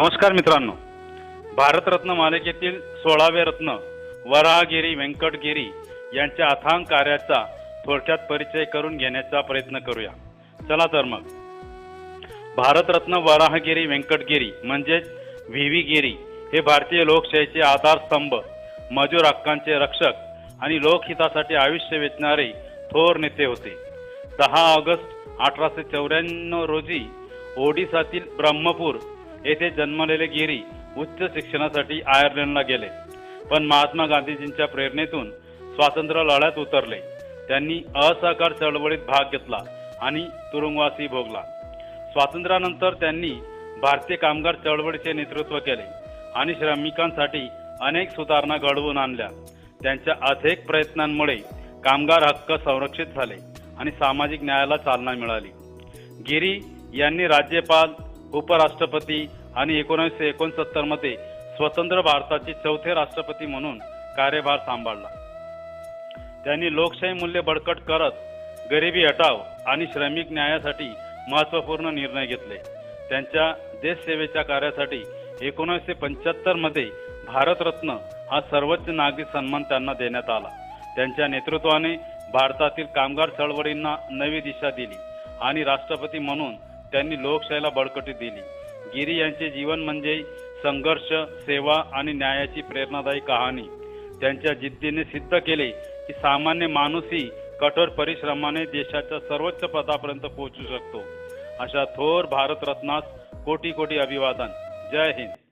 नमस्कार मित्रांनो. भारतरत्न मालिकेतील सोळावे रत्न वराहगिरी व्यंकटगिरी यांच्या अथांग कार्याचा थोडक्यात परिचय करून घेण्याचा प्रयत्न करूया. चला तर मग. भारतरत्न वराहगिरी व्यंकटगिरी म्हणजेच व्ही व्ही गिरी हे भारतीय लोकशाहीचे आधारस्तंभ मजूर हक्कांचे रक्षक आणि लोकहितासाठी आयुष्य वेचणारे थोर नेते होते. दहा ऑगस्ट अठराशे चौऱ्याण्णव रोजी ओडिसातील ब्रह्मपूर येथे जन्मलेले गिरी उच्च शिक्षणासाठी आयर्लंडला गेले. पण महात्मा गांधीजींच्या प्रेरणेतून स्वातंत्र्य लढ्यात उतरले. त्यांनी असहकार चळवळीत भाग घेतला आणि तुरुंगवासी भोगला. स्वातंत्र्यानंतर त्यांनी भारतीय कामगार चळवळीचे नेतृत्व केले आणि श्रमिकांसाठी अनेक सुधारणा घडवून आणल्या. त्यांच्या अधिक प्रयत्नांमुळे कामगार हक्क संरक्षित झाले आणि सामाजिक न्यायाला चालना मिळाली. गिरी यांनी राज्यपाल उपराष्ट्रपती आणि एकोणीसशे एकोणसत्तरमध्ये स्वतंत्र भारताचे चौथे राष्ट्रपती म्हणून कार्यभार सांभाळला. त्यांनी लोकशाही मूल्य बळकट करत गरिबी हटाव आणि श्रमिक न्यायासाठी महत्त्वपूर्ण निर्णय घेतले. त्यांच्या देशसेवेच्या कार्यासाठी एकोणीसशे पंच्याहत्तरमध्ये भारतरत्न हा सर्वोच्च नागरी सन्मान त्यांना देण्यात आला. त्यांच्या नेतृत्वाने भारतातील कामगार चळवळींना नवी दिशा दिली आणि राष्ट्रपती म्हणून त्यांनी लोकशाहीला बळकटी दिली. गिरी यांचे जीवन म्हणजे संघर्ष सेवा आणि न्यायाची प्रेरणादायी कहाणी. त्यांच्या जिद्दीने सिद्ध केले की सामान्य माणूसही कठोर परिश्रमाने देशाच्या सर्वोच्च पदापर्यंत पोहोचू शकतो. अशा थोर भारतरत्नास कोटी कोटी अभिवादन. जय हिंद.